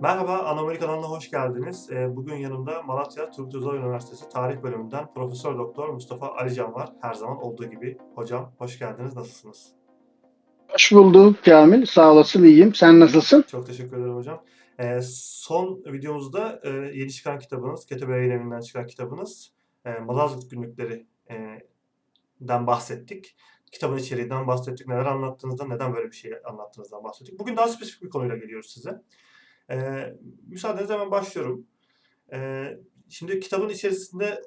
Merhaba, Anomali kanalına hoş geldiniz. Ee, Bugün yanımda Malatya Turgut Özal Üniversitesi Tarih Bölümünden Profesör Doktor Mustafa Alican var. Her zaman olduğu gibi. Hocam hoş geldiniz, nasılsınız? Hoş bulduk Kamil. Sağ olasın iyiyim. Sen nasılsın? Çok teşekkür ederim hocam. Ee, Son videomuzda e, yeni çıkan kitabınız, Ketebe Yayın Evi'nden çıkan kitabınız e, Malazgirt Günlükleri e, bahsettik. Kitabın içeriğinden bahsettik, neler anlattığınızdan, neden böyle bir şey anlattığınızdan bahsettik. Bugün daha spesifik bir konuyla geliyoruz size. Ee, müsaadenizle hemen başlıyorum. Ee, şimdi kitabın içerisinde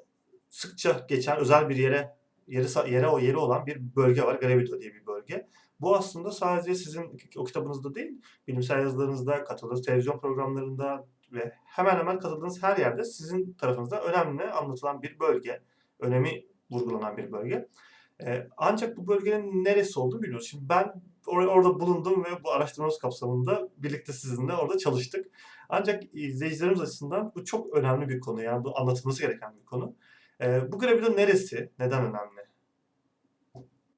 sıkça geçen özel bir yere yeri yere o yeri olan bir bölge var. Gravito diye bir bölge. Bu aslında sadece sizin o kitabınızda değil, bilimsel yazılarınızda, katıldığınız televizyon programlarında ve hemen hemen katıldığınız her yerde sizin tarafınızda önemli anlatılan bir bölge. Önemi vurgulanan bir bölge. Ee, ancak bu bölgenin neresi olduğunu bilmiyoruz. Şimdi ben or- orada bulundum ve bu araştırmamız kapsamında birlikte sizinle orada çalıştık. Ancak izleyicilerimiz açısından bu çok önemli bir konu. Yani bu anlatılması gereken bir konu. Ee, bu Gravido neresi? Neden önemli?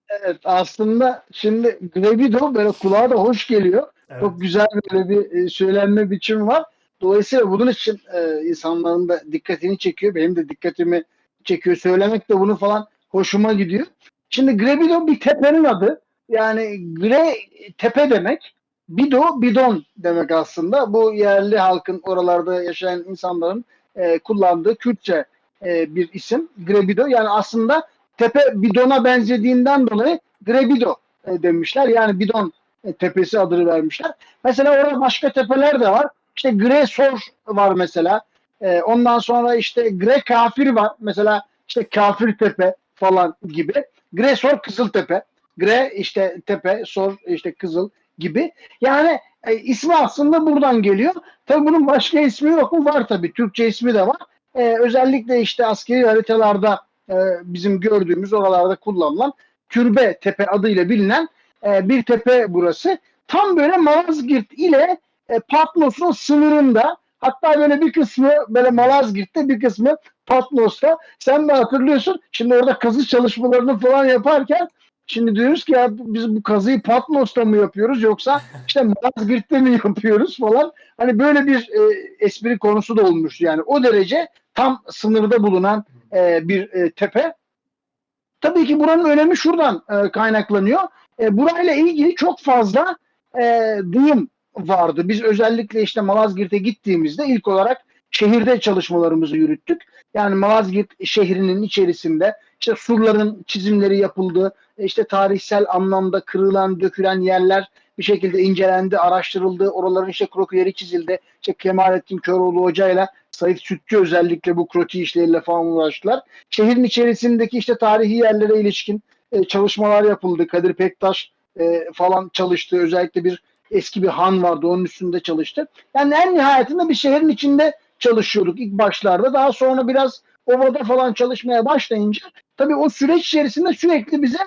Evet aslında şimdi Grevido böyle kulağa da hoş geliyor. Evet. Çok güzel böyle bir e, söylenme biçimi var. Dolayısıyla bunun için e, insanların da dikkatini çekiyor. Benim de dikkatimi çekiyor. Söylemek de bunu falan hoşuma gidiyor. Şimdi Grevido bir tepenin adı. Yani Gre tepe demek. Bido bidon demek aslında. Bu yerli halkın oralarda yaşayan insanların e, kullandığı Kürtçe e, bir isim. Grebido. Yani aslında tepe bidona benzediğinden dolayı Grebido e, demişler. Yani bidon e, tepesi adını vermişler. Mesela orada başka tepeler de var. İşte Gresor var mesela. E, ondan sonra işte Gre Kafir var. Mesela işte Kafir Tepe falan gibi. Gresor Kızıltepe. Gre işte tepe, sor işte kızıl gibi. Yani e, ismi aslında buradan geliyor. Tabii bunun başka ismi yok mu? Var tabii. Türkçe ismi de var. E, özellikle işte askeri haritalarda e, bizim gördüğümüz oralarda kullanılan Türbe Tepe adıyla bilinen e, bir tepe burası. Tam böyle Malazgirt ile e, Patmos'un sınırında hatta böyle bir kısmı böyle Malazgirt'te bir kısmı Patmos'ta. Sen de hatırlıyorsun. Şimdi orada kazı çalışmalarını falan yaparken şimdi diyoruz ki ya biz bu kazıyı Patmos'ta mı yapıyoruz yoksa işte Malazgirt'te mi yapıyoruz falan. Hani böyle bir e, espri konusu da olmuştu yani. O derece tam sınırda bulunan e, bir e, tepe. Tabii ki buranın önemi şuradan e, kaynaklanıyor. E, burayla ilgili çok fazla e, duyum vardı. Biz özellikle işte Malazgirt'e gittiğimizde ilk olarak şehirde çalışmalarımızı yürüttük. Yani Malazgirt şehrinin içerisinde işte surların çizimleri yapıldı. İşte tarihsel anlamda kırılan, dökülen yerler bir şekilde incelendi, araştırıldı. Oraların işte krokileri çizildi. İşte Kemalettin Köroğlu Hoca ile Sait Sütçü özellikle bu kroti işleriyle falan uğraştılar. Şehrin içerisindeki işte tarihi yerlere ilişkin e, çalışmalar yapıldı. Kadir Pektaş e, falan çalıştı. Özellikle bir eski bir han vardı. Onun üstünde çalıştı. Yani en nihayetinde bir şehrin içinde çalışıyorduk ilk başlarda. Daha sonra biraz ovada falan çalışmaya başlayınca tabii o süreç içerisinde sürekli bize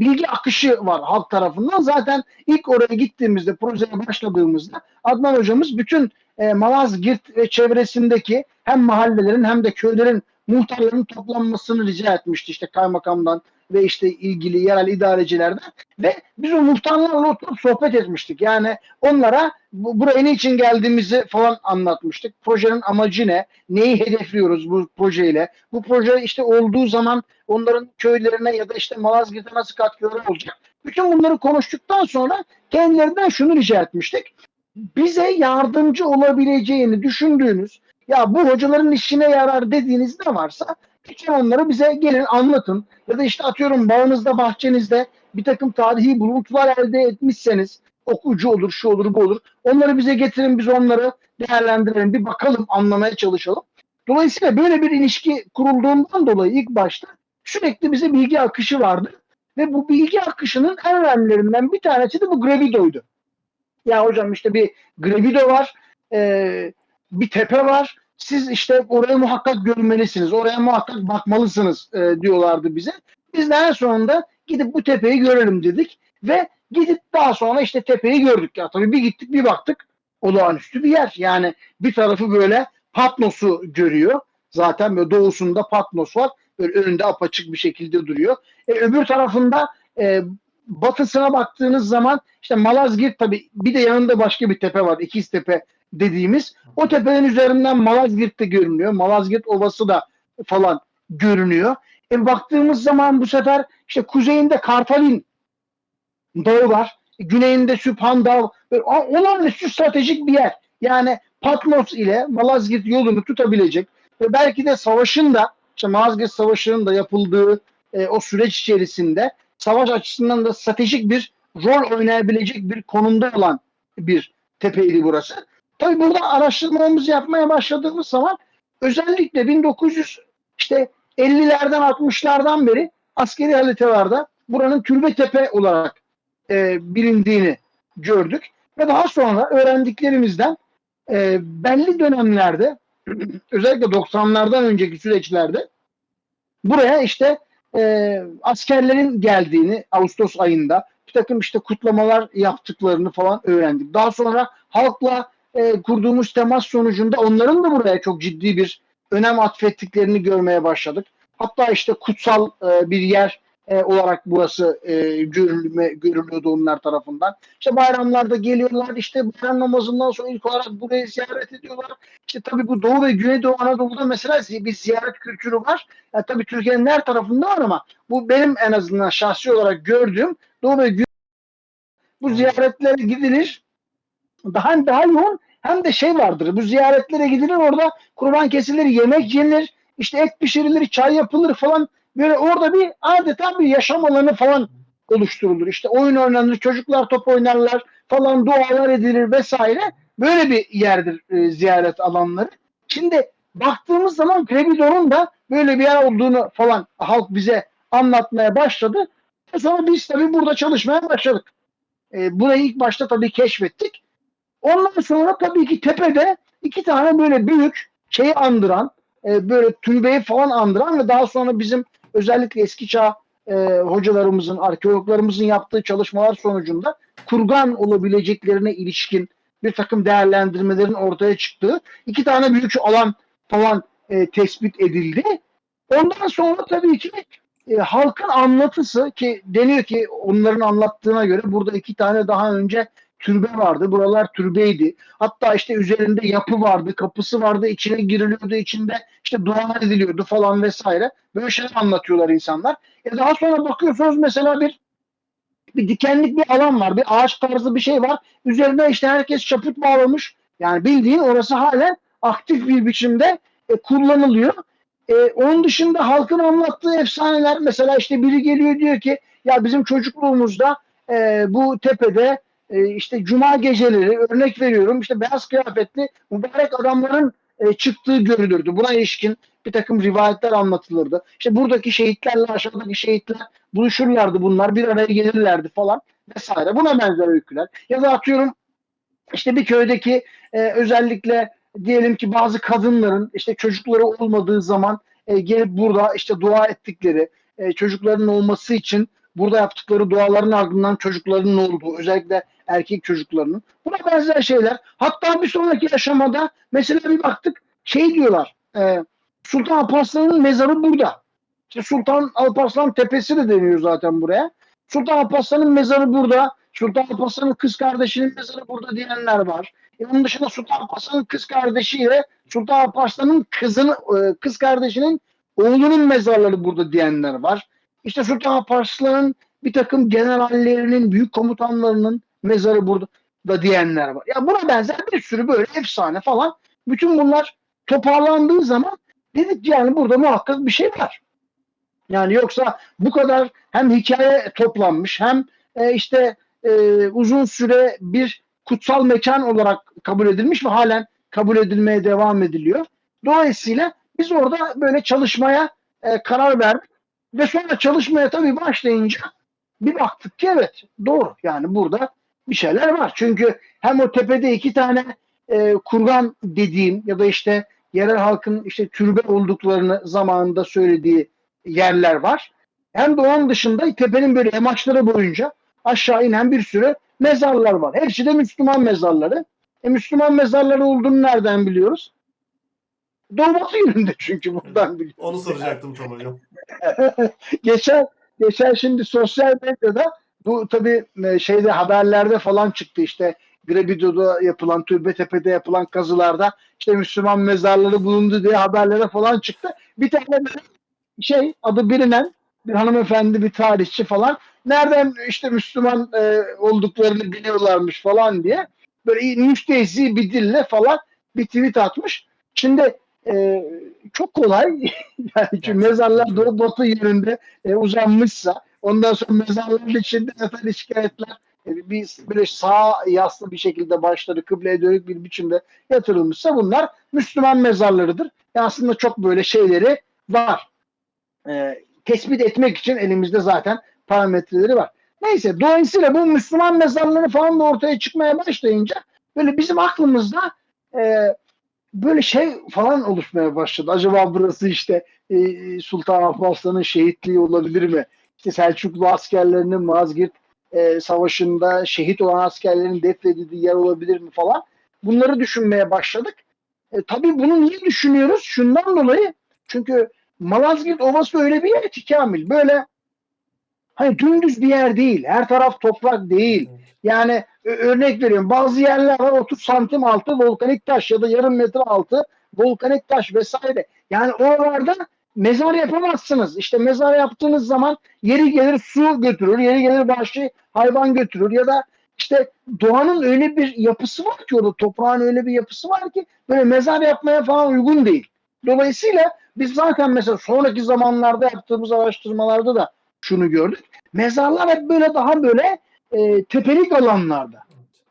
bilgi akışı var halk tarafından. Zaten ilk oraya gittiğimizde, projeye başladığımızda Adnan hocamız bütün e, Malazgirt ve çevresindeki hem mahallelerin hem de köylerin muhtarların toplanmasını rica etmişti işte kaymakamdan ve işte ilgili yerel idarecilerden ve biz o muhtarlarla oturup sohbet etmiştik. Yani onlara bu, buraya ne için geldiğimizi falan anlatmıştık. Projenin amacı ne? Neyi hedefliyoruz bu projeyle? Bu proje işte olduğu zaman onların köylerine ya da işte Malazgirt'e nasıl katkıları olacak? Bütün bunları konuştuktan sonra kendilerinden şunu rica etmiştik bize yardımcı olabileceğini düşündüğünüz ya bu hocaların işine yarar dediğiniz ne varsa lütfen onları bize gelin anlatın. Ya da işte atıyorum bağınızda bahçenizde bir takım tarihi buluntular elde etmişseniz okucu olur, şu olur, bu olur. Onları bize getirin, biz onları değerlendirelim, bir bakalım, anlamaya çalışalım. Dolayısıyla böyle bir ilişki kurulduğundan dolayı ilk başta sürekli bize bilgi akışı vardı. Ve bu bilgi akışının en önemlilerinden bir tanesi de bu Gravido'ydu. Ya hocam işte bir Grevido var, e, bir tepe var. Siz işte oraya muhakkak görmelisiniz, oraya muhakkak bakmalısınız e, diyorlardı bize. Biz de en sonunda gidip bu tepeyi görelim dedik ve gidip daha sonra işte tepeyi gördük. Ya tabii bir gittik bir baktık olağanüstü bir yer. Yani bir tarafı böyle Patmos'u görüyor. Zaten böyle doğusunda Patmos var. Böyle önünde apaçık bir şekilde duruyor. E, öbür tarafında e, batısına baktığınız zaman işte Malazgirt tabii bir de yanında başka bir tepe var. İkiztepe dediğimiz. O tepenin üzerinden Malazgirt de görünüyor. Malazgirt Ovası da falan görünüyor. E baktığımız zaman bu sefer işte kuzeyinde Kartalin Dağı var. Güneyinde Sübhan Dağı. O- olağanüstü stratejik bir yer. Yani Patmos ile Malazgirt yolunu tutabilecek ve belki de savaşın da işte Malazgirt Savaşı'nın da yapıldığı e, o süreç içerisinde savaş açısından da stratejik bir rol oynayabilecek bir konumda olan bir tepeydi burası. Tabii burada araştırmamızı yapmaya başladığımız zaman özellikle 1900 işte 50'lerden 60'lardan beri askeri haritalarda buranın Türbe Tepe olarak e, bilindiğini gördük. Ve daha sonra öğrendiklerimizden e, belli dönemlerde özellikle 90'lardan önceki süreçlerde buraya işte e, askerlerin geldiğini Ağustos ayında bir takım işte kutlamalar yaptıklarını falan öğrendik. Daha sonra halkla e, kurduğumuz temas sonucunda onların da buraya çok ciddi bir önem atfettiklerini görmeye başladık. Hatta işte kutsal e, bir yer e, olarak burası e, görülme, görülüyordu onlar tarafından. İşte bayramlarda geliyorlar işte bayram namazından sonra ilk olarak burayı ziyaret ediyorlar. İşte tabii bu Doğu ve Güneydoğu Anadolu'da mesela bir ziyaret kültürü var. Yani tabii Türkiye'nin her tarafında var ama bu benim en azından şahsi olarak gördüğüm Doğu ve Güney bu ziyaretlere gidilir. Daha daha yoğun hem de şey vardır. Bu ziyaretlere gidilir orada kurban kesilir, yemek yenir, işte et pişirilir, çay yapılır falan. Böyle orada bir adeta bir yaşam alanı falan oluşturulur. İşte oyun oynanır, çocuklar top oynarlar falan, dualar edilir vesaire. Böyle bir yerdir e, ziyaret alanları. Şimdi baktığımız zaman Grebidor'un da böyle bir yer olduğunu falan halk bize anlatmaya başladı. Sonra biz tabii burada çalışmaya başladık. E, burayı ilk başta tabii keşfettik. Ondan sonra tabii ki tepede iki tane böyle büyük şeyi andıran, e, böyle türbeyi falan andıran ve daha sonra bizim özellikle eski çağ e, hocalarımızın, arkeologlarımızın yaptığı çalışmalar sonucunda kurgan olabileceklerine ilişkin bir takım değerlendirmelerin ortaya çıktığı iki tane büyük alan falan e, tespit edildi. Ondan sonra tabii ki e, halkın anlatısı ki deniyor ki onların anlattığına göre burada iki tane daha önce türbe vardı. Buralar türbeydi. Hatta işte üzerinde yapı vardı, kapısı vardı, içine giriliyordu, içinde işte dua ediliyordu falan vesaire. Böyle şeyler anlatıyorlar insanlar. E daha sonra bakıyorsunuz mesela bir bir dikenlik bir alan var. Bir ağaç tarzı bir şey var. Üzerine işte herkes çaput bağlamış. Yani bildiğin orası halen aktif bir biçimde e, kullanılıyor. E, onun dışında halkın anlattığı efsaneler mesela işte biri geliyor diyor ki ya bizim çocukluğumuzda e, bu tepede e, işte cuma geceleri örnek veriyorum işte beyaz kıyafetli mübarek adamların e, çıktığı görülürdü. Buna ilişkin bir takım rivayetler anlatılırdı. İşte buradaki şehitlerle aşağıdaki şehitler buluşurlardı bunlar bir araya gelirlerdi falan vesaire. Buna benzer öyküler. Ya da atıyorum işte bir köydeki e, özellikle diyelim ki bazı kadınların işte çocukları olmadığı zaman e, gelip burada işte dua ettikleri e, çocukların olması için burada yaptıkları duaların ardından çocuklarının olduğu özellikle erkek çocuklarının buna benzer şeyler. Hatta bir sonraki aşamada mesela bir baktık şey diyorlar e, Sultan Alparslan'ın mezarı burada. İşte Sultan Alparslan Tepesi de deniyor zaten buraya. Sultan Alparslan'ın mezarı burada. Sultan Alparslan'ın kız kardeşinin mezarı burada diyenler var. E onun dışında Sultan Alparslan'ın kız kardeşiyle Sultan Alparslan'ın kızını, e, kız kardeşinin oğlunun mezarları burada diyenler var. İşte Sultan Alparslan'ın bir takım generallerinin, büyük komutanlarının mezarı burada da diyenler var. Ya buna benzer bir sürü böyle efsane falan. Bütün bunlar toparlandığı zaman dedik yani burada muhakkak bir şey var. Yani yoksa bu kadar hem hikaye toplanmış hem e, işte e, uzun süre bir kutsal mekan olarak kabul edilmiş ve halen kabul edilmeye devam ediliyor. Dolayısıyla biz orada böyle çalışmaya e, karar verdik ve sonra çalışmaya tabii başlayınca bir baktık ki evet doğru yani burada bir şeyler var. Çünkü hem o tepede iki tane e, kurgan dediğim ya da işte yerel halkın işte türbe olduklarını zamanında söylediği yerler var. Hem de onun dışında tepenin böyle yamaçları boyunca aşağı inen bir sürü mezarlar var. Hepsi de Müslüman mezarları. E, Müslüman mezarları olduğunu nereden biliyoruz? Doğu Batı yönünde çünkü buradan biliyoruz. Onu soracaktım tam hocam. geçen geçen şimdi sosyal medyada Bu tabii e, şeyde haberlerde falan çıktı işte Grebido'da yapılan, Türbetepe'de yapılan kazılarda işte Müslüman mezarları bulundu diye haberlere falan çıktı. Bir tane şey adı bilinen bir hanımefendi bir tarihçi falan nereden işte Müslüman e, olduklarını biliyorlarmış falan diye böyle müştehisi bir dille falan bir tweet atmış. Şimdi e, çok kolay yani çünkü mezarlar doğu batı yönünde e, uzanmışsa ondan sonra mezarların içinde zaten iskeletler bir böyle sağ yaslı bir şekilde başları kıbleye dönük bir biçimde yatırılmışsa bunlar Müslüman mezarlarıdır. E aslında çok böyle şeyleri var. E, tespit etmek için elimizde zaten parametreleri var. Neyse dolayısıyla bu Müslüman mezarları falan da ortaya çıkmaya başlayınca böyle bizim aklımızda e, böyle şey falan oluşmaya başladı. Acaba burası işte e, Sultan Alparslan'ın şehitliği olabilir mi? Selçuklu askerlerinin Mazgirt e, savaşında şehit olan askerlerin defnedildiği yer olabilir mi falan. Bunları düşünmeye başladık. E, tabii bunu niye düşünüyoruz? Şundan dolayı çünkü Malazgirt Ovası öyle bir yer ki Kamil. Böyle hani dümdüz bir yer değil. Her taraf toprak değil. Yani ö- örnek veriyorum bazı yerler var 30 santim altı volkanik taş ya da yarım metre altı volkanik taş vesaire. Yani oralarda mezar yapamazsınız. İşte mezar yaptığınız zaman yeri gelir su götürür, yeri gelir vahşi hayvan götürür ya da işte doğanın öyle bir yapısı var ki orada toprağın öyle bir yapısı var ki böyle mezar yapmaya falan uygun değil. Dolayısıyla biz zaten mesela sonraki zamanlarda yaptığımız araştırmalarda da şunu gördük. Mezarlar hep böyle daha böyle e, tepelik alanlarda.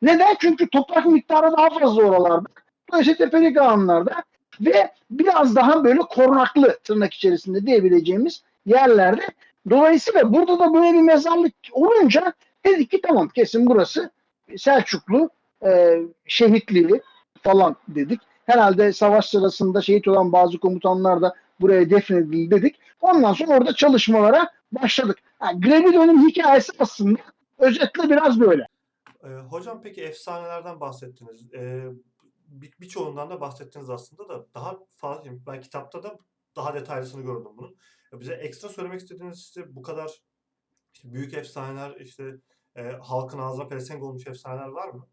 Neden? Çünkü toprak miktarı daha fazla oralarda. Dolayısıyla tepelik alanlarda ve biraz daha böyle korunaklı tırnak içerisinde diyebileceğimiz yerlerde. Dolayısıyla burada da böyle bir mezarlık olunca dedik ki tamam kesin burası Selçuklu e, şehitliği falan dedik. Herhalde savaş sırasında şehit olan bazı komutanlar da buraya defnedildi dedik. Ondan sonra orada çalışmalara başladık. Yani Grebido'nun hikayesi aslında özetle biraz böyle. Ee, hocam peki efsanelerden bahsettiniz. Ee, bir, birçoğundan da bahsettiniz aslında da daha fazla ben kitapta da daha detaylısını gördüm bunun. Bize ekstra söylemek istediğiniz işte bu kadar işte büyük efsaneler işte e, halkın ağzına pelesenk olmuş efsaneler var mı?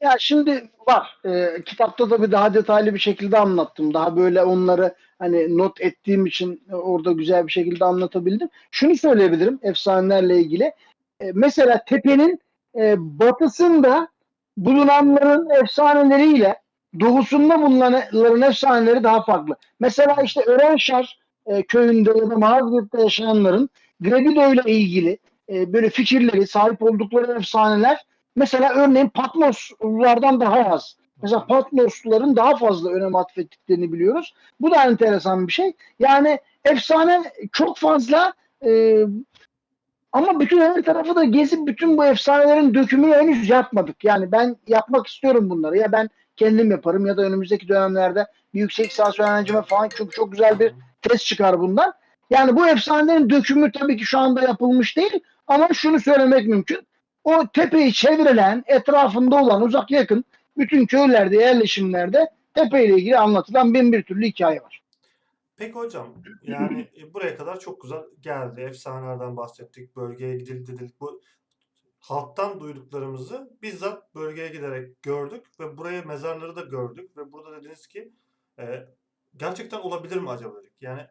Ya şimdi var. Ee, kitapta da bir daha detaylı bir şekilde anlattım. Daha böyle onları hani not ettiğim için orada güzel bir şekilde anlatabildim. Şunu söyleyebilirim efsanelerle ilgili. Ee, mesela tepenin e, batısında bulunanların efsaneleriyle doğusunda bulunanların efsaneleri daha farklı. Mesela işte Örenşar e, köyünde ya da Malazgirt'te yaşayanların Grebido ile ilgili e, böyle fikirleri, sahip oldukları efsaneler Mesela örneğin Patmoslulardan daha az. Mesela Patmosluların daha fazla önem atfettiklerini biliyoruz. Bu da enteresan bir şey. Yani efsane çok fazla e, ama bütün her tarafı da gezip bütün bu efsanelerin dökümünü henüz yapmadık. Yani ben yapmak istiyorum bunları. Ya ben kendim yaparım ya da önümüzdeki dönemlerde bir yüksek lisans öğrencime falan çok çok güzel bir test çıkar bundan. Yani bu efsanelerin dökümü tabii ki şu anda yapılmış değil ama şunu söylemek mümkün o tepeyi çevrilen, etrafında olan uzak yakın bütün köylerde, yerleşimlerde tepeyle ilgili anlatılan bin bir türlü hikaye var. Peki hocam yani e, buraya kadar çok güzel geldi. Efsanelerden bahsettik, bölgeye gidildi dedik. Bu halktan duyduklarımızı bizzat bölgeye giderek gördük ve buraya mezarları da gördük ve burada dediniz ki e, gerçekten olabilir mi acaba dedik. Yani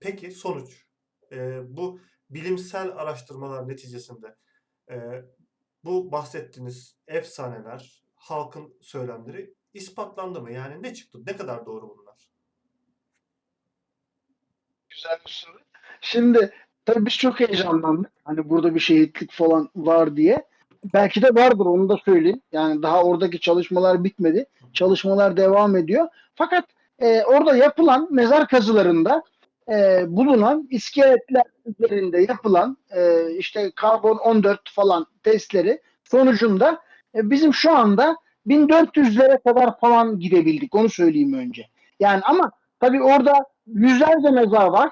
peki sonuç e, bu bilimsel araştırmalar neticesinde e, bu bahsettiğiniz efsaneler, halkın söylemleri ispatlandı mı? Yani ne çıktı? Ne kadar doğru bunlar? Güzel bir soru. Şimdi tabii biz çok heyecanlandık. Hani burada bir şehitlik falan var diye. Belki de vardır onu da söyleyeyim. Yani daha oradaki çalışmalar bitmedi. Çalışmalar devam ediyor. Fakat e, orada yapılan mezar kazılarında e, bulunan iskeletler üzerinde yapılan e, işte karbon 14 falan testleri sonucunda e, bizim şu anda 1400'lere kadar falan gidebildik. Onu söyleyeyim önce. Yani ama tabii orada yüzlerce mezar var.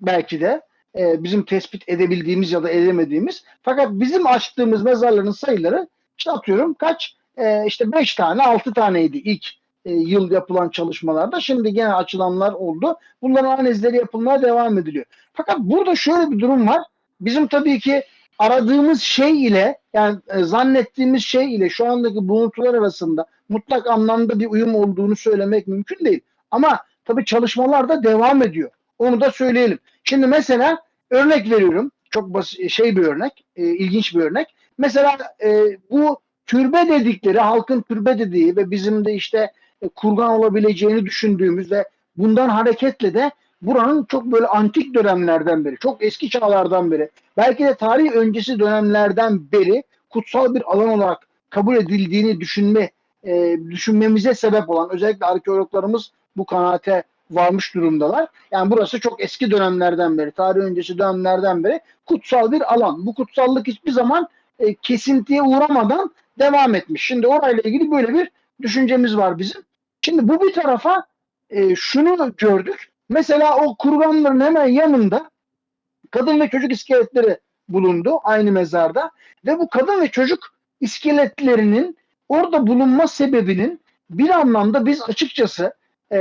Belki de e, bizim tespit edebildiğimiz ya da edemediğimiz. Fakat bizim açtığımız mezarların sayıları işte atıyorum kaç? E, işte 5 tane 6 taneydi ilk e, yıl yapılan çalışmalarda. Şimdi gene açılanlar oldu. Bunların analizleri yapılmaya devam ediliyor. Fakat burada şöyle bir durum var. bizim tabii ki aradığımız şey ile yani e, zannettiğimiz şey ile şu andaki buluntular arasında mutlak anlamda bir uyum olduğunu söylemek mümkün değil. Ama tabii çalışmalar da devam ediyor. Onu da söyleyelim. Şimdi mesela örnek veriyorum. Çok basit şey bir örnek, e, ilginç bir örnek. Mesela e, bu türbe dedikleri, halkın türbe dediği ve bizim de işte e, kurgan olabileceğini düşündüğümüz ve bundan hareketle de buranın çok böyle antik dönemlerden beri, çok eski çağlardan beri, belki de tarih öncesi dönemlerden beri kutsal bir alan olarak kabul edildiğini düşünme e, düşünmemize sebep olan özellikle arkeologlarımız bu kanaate varmış durumdalar. Yani burası çok eski dönemlerden beri, tarih öncesi dönemlerden beri kutsal bir alan. Bu kutsallık hiçbir zaman e, kesintiye uğramadan devam etmiş. Şimdi orayla ilgili böyle bir düşüncemiz var bizim. Şimdi bu bir tarafa e, şunu gördük. Mesela o kurganların hemen yanında kadın ve çocuk iskeletleri bulundu aynı mezarda ve bu kadın ve çocuk iskeletlerinin orada bulunma sebebinin bir anlamda biz açıkçası e,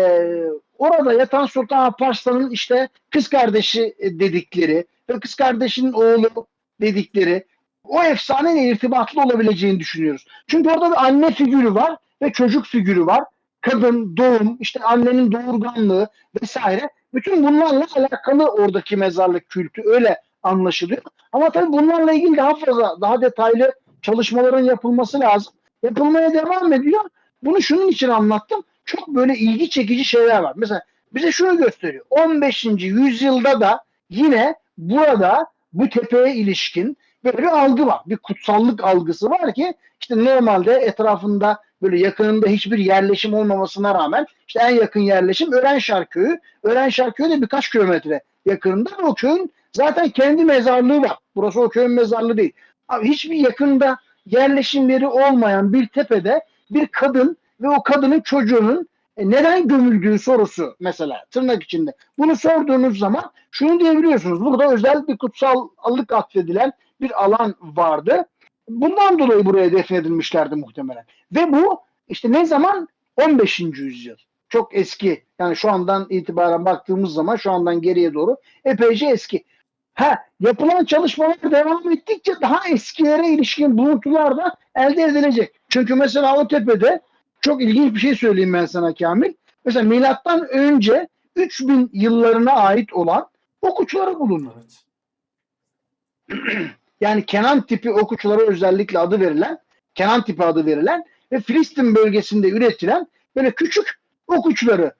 orada yatan Sultan Alparslan'ın işte kız kardeşi e, dedikleri ve kız kardeşinin oğlu dedikleri o efsaneyle irtibatlı olabileceğini düşünüyoruz. Çünkü orada bir anne figürü var ve çocuk figürü var. Kadın, doğum, işte annenin doğurganlığı vesaire. Bütün bunlarla alakalı oradaki mezarlık kültü öyle anlaşılıyor. Ama tabii bunlarla ilgili daha fazla, daha detaylı çalışmaların yapılması lazım. Yapılmaya devam ediyor. Bunu şunun için anlattım. Çok böyle ilgi çekici şeyler var. Mesela bize şunu gösteriyor. 15. yüzyılda da yine burada bu tepeye ilişkin böyle bir algı var. Bir kutsallık algısı var ki işte normalde etrafında böyle yakınında hiçbir yerleşim olmamasına rağmen işte en yakın yerleşim Örenşar köyü. Örenşar köyü de birkaç kilometre yakınında o köyün zaten kendi mezarlığı var. Burası o köyün mezarlığı değil. Abi hiçbir yakında yerleşim yeri olmayan bir tepede bir kadın ve o kadının çocuğunun e, neden gömüldüğü sorusu mesela tırnak içinde. Bunu sorduğunuz zaman şunu diyebiliyorsunuz. Burada özel bir kutsallık atfedilen bir alan vardı. Bundan dolayı buraya defnedilmişlerdi muhtemelen. Ve bu işte ne zaman? 15. yüzyıl. Çok eski. Yani şu andan itibaren baktığımız zaman şu andan geriye doğru epeyce eski. Ha, yapılan çalışmalar devam ettikçe daha eskilere ilişkin buluntular da elde edilecek. Çünkü mesela o tepede çok ilginç bir şey söyleyeyim ben sana Kamil. Mesela milattan önce 3000 yıllarına ait olan ok uçları bulunur. Evet. Yani Kenan tipi ok uçları özellikle adı verilen, Kenan tipi adı verilen ve Filistin bölgesinde üretilen böyle küçük ok uçları.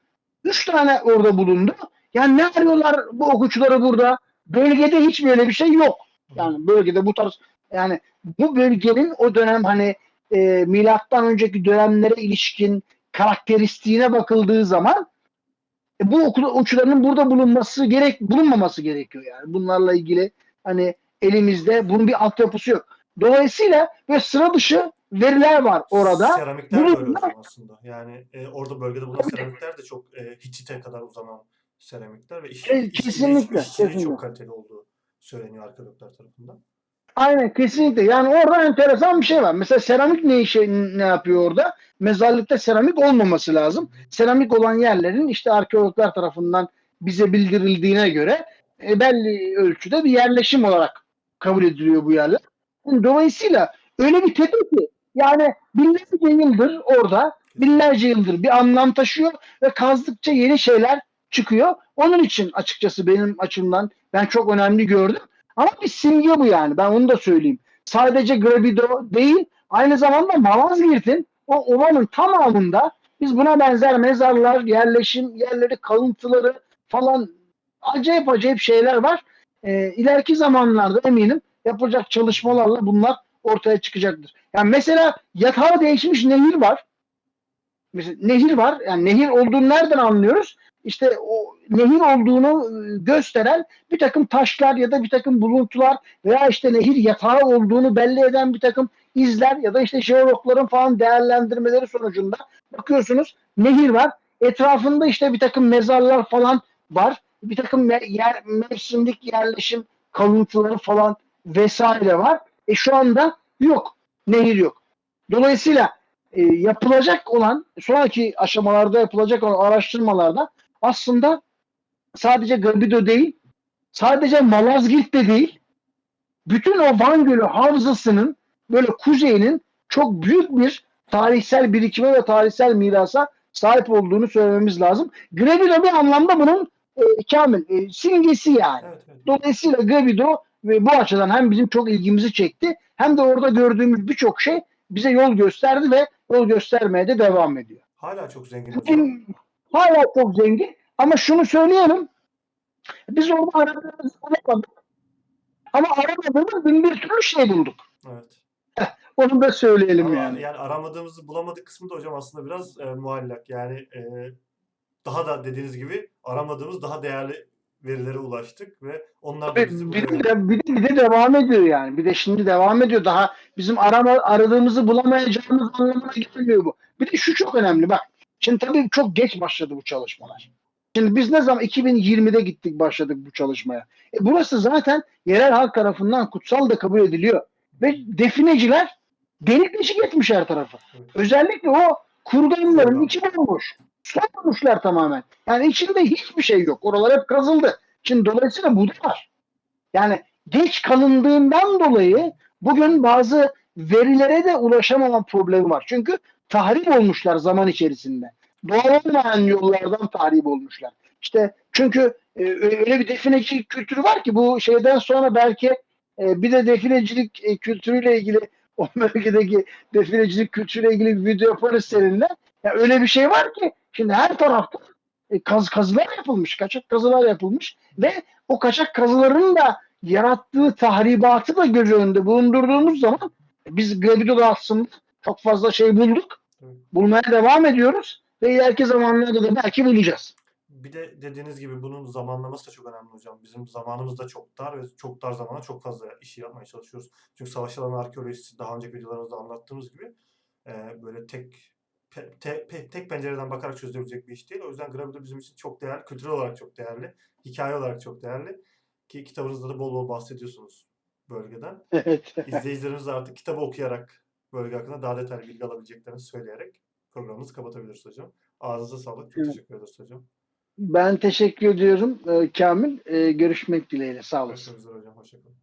Üç tane orada bulundu. Yani ne arıyorlar bu ok uçları burada? Bölgede hiç böyle bir şey yok. Yani bölgede bu tarz yani bu bölgenin o dönem hani e, milattan önceki dönemlere ilişkin karakteristiğine bakıldığı zaman e, bu okul uçlarının burada bulunması gerek bulunmaması gerekiyor yani. Bunlarla ilgili hani elimizde bunun bir altyapısı yok. Dolayısıyla böyle sıra dışı veriler var orada. Seramikler de Bunu- öyle hocam aslında. Yani e, orada bölgede bulunan seramikler de çok e, Hitit'e kadar uzanan seramikler ve iş, işçiliği- kesinlikle, işçiliği kesinlikle. çok kaliteli olduğu söyleniyor arkeologlar tarafından. Aynen kesinlikle. Yani orada enteresan bir şey var. Mesela seramik ne işe ne yapıyor orada? Mezarlıkta seramik olmaması lazım. Seramik olan yerlerin işte arkeologlar tarafından bize bildirildiğine göre e, belli ölçüde bir yerleşim olarak kabul ediliyor bu yerler. Dolayısıyla öyle bir tepe ki yani binlerce yıldır orada binlerce yıldır bir anlam taşıyor ve kazdıkça yeni şeyler çıkıyor. Onun için açıkçası benim açımdan ben çok önemli gördüm. Ama bir simge bu yani. Ben onu da söyleyeyim. Sadece Grabido değil, aynı zamanda Malazgirt'in o ovanın tamamında biz buna benzer mezarlar, yerleşim yerleri, kalıntıları falan acayip acayip şeyler var. Ee, ileriki zamanlarda eminim yapılacak çalışmalarla bunlar ortaya çıkacaktır. Yani mesela yatağı değişmiş nehir var. Mesela nehir var. Yani nehir olduğunu nereden anlıyoruz? İşte o nehir olduğunu e, gösteren bir takım taşlar ya da bir takım buluntular veya işte nehir yatağı olduğunu belli eden bir takım izler ya da işte jeologların falan değerlendirmeleri sonucunda bakıyorsunuz nehir var. Etrafında işte bir takım mezarlar falan var. Bir takım yer, mevsimlik yerleşim kalıntıları falan vesaire var. E şu anda yok. Nehir yok. Dolayısıyla e, yapılacak olan sonraki aşamalarda yapılacak olan araştırmalarda aslında sadece Gabido değil, sadece Malazgirt de değil, bütün o Van Gölü havzasının böyle kuzeyinin çok büyük bir tarihsel birikime ve tarihsel mirasa sahip olduğunu söylememiz lazım. Grevido bir anlamda bunun e, Kamil e, simgesi yani. Evet, evet. Dolayısıyla Grevido ve bu açıdan hem bizim çok ilgimizi çekti hem de orada gördüğümüz birçok şey bize yol gösterdi ve yol göstermeye de devam ediyor. Hala çok zengin hocam. Bugün hala çok zengin ama şunu söyleyelim. Biz orada aradığımızı bulamadık. Ama aramadığımız bin bir türlü şey bulduk. Evet. Onu da söyleyelim Ama yani. yani. aramadığımızı bulamadık kısmı da hocam aslında biraz e, muallak. Yani e, daha da dediğiniz gibi aramadığımız daha değerli verilere ulaştık ve onlar da bizi Bir, buraya bir, de, bir, de, bir de devam ediyor yani. Bir de şimdi devam ediyor. Daha bizim arama, aradığımızı bulamayacağımız anlamına gelmiyor bu. Bir de şu çok önemli bak. Şimdi tabii çok geç başladı bu çalışmalar. Şimdi biz ne zaman 2020'de gittik başladık bu çalışmaya. E burası zaten yerel halk tarafından kutsal da kabul ediliyor. Ve defineciler delik deşik etmiş her tarafı. Özellikle o kurganların Kurgan. içi bomboş. Soyulmuşlar tamamen. Yani içinde hiçbir şey yok. Oralar hep kazıldı. Şimdi dolayısıyla bu da var. Yani geç kalındığından dolayı bugün bazı verilere de ulaşamama problemi var. Çünkü tahrip olmuşlar zaman içerisinde. Doğal olmayan yollardan tahrip olmuşlar. İşte çünkü e, öyle bir definecilik kültürü var ki bu şeyden sonra belki e, bir de definecilik e, kültürüyle ilgili o bölgedeki definecilik kültürüyle ilgili bir video yaparız seninle. Ya öyle bir şey var ki şimdi her tarafta e, kaz kazılar yapılmış, kaçak kazılar yapılmış ve o kaçak kazıların da yarattığı tahribatı da göz önünde bulundurduğumuz zaman biz Gravido'da aslında çok fazla şey bulduk. Bulmaya devam ediyoruz ve ileriki zamanlarda da belki bulacağız. Bir de dediğiniz gibi bunun zamanlaması da çok önemli hocam. Bizim zamanımız da çok dar ve çok dar zamana çok fazla işi yapmaya çalışıyoruz. Çünkü savaş alanı arkeolojisi daha önceki videolarımızda anlattığımız gibi e, böyle tek pe- te- pe- tek pencereden bakarak çözülebilecek bir iş değil. O yüzden Gravido bizim için çok değerli, kültürel olarak çok değerli, hikaye olarak çok değerli. Ki kitabınızda da bol bol bahsediyorsunuz bölgeden. Evet. İzleyicilerimiz artık kitabı okuyarak bölge hakkında daha detaylı bilgi alabileceklerini söyleyerek programımızı kapatabiliriz hocam. Ağzınıza sağlık. Çok Evet. teşekkür ederiz hocam. Ben teşekkür ediyorum e, Kamil. E, görüşmek dileğiyle. Sağ olasın. Görüşmek üzere hocam. Hoşçakalın.